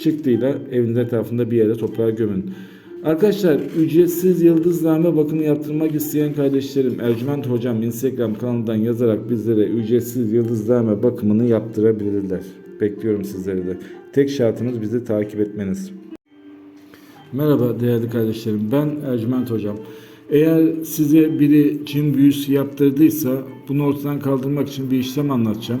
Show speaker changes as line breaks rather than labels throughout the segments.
çıktıyla evinizin etrafında bir yere toprağa gömün. Arkadaşlar ücretsiz yıldızname bakımı yaptırmak isteyen kardeşlerim Ercüment Hocam Instagram kanalından yazarak bizlere ücretsiz yıldızname bakımını yaptırabilirler. Bekliyorum sizleri de. Tek şartımız bizi takip etmeniz. Merhaba değerli kardeşlerim. Ben Ercüment Hocam. Eğer size biri cin büyüsü yaptırdıysa bunu ortadan kaldırmak için bir işlem anlatacağım.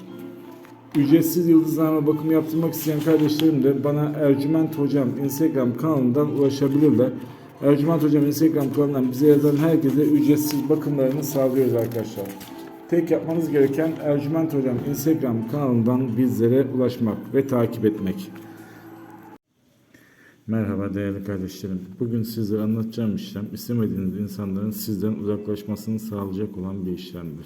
ücretsiz yıldızname bakımı yaptırmak isteyen kardeşlerim de bana Ercüment Hocam Instagram kanalından ulaşabilirler. Ercüment Hocam Instagram kanalından bize yazan herkese ücretsiz bakımlarını sağlıyoruz arkadaşlar. Tek yapmanız gereken Ercüment Hocam Instagram kanalından bizlere ulaşmak ve takip etmek. Merhaba değerli kardeşlerim. Bugün size anlatacağım işlem istemediğiniz insanların sizden uzaklaşmasını sağlayacak olan bir işlemdir.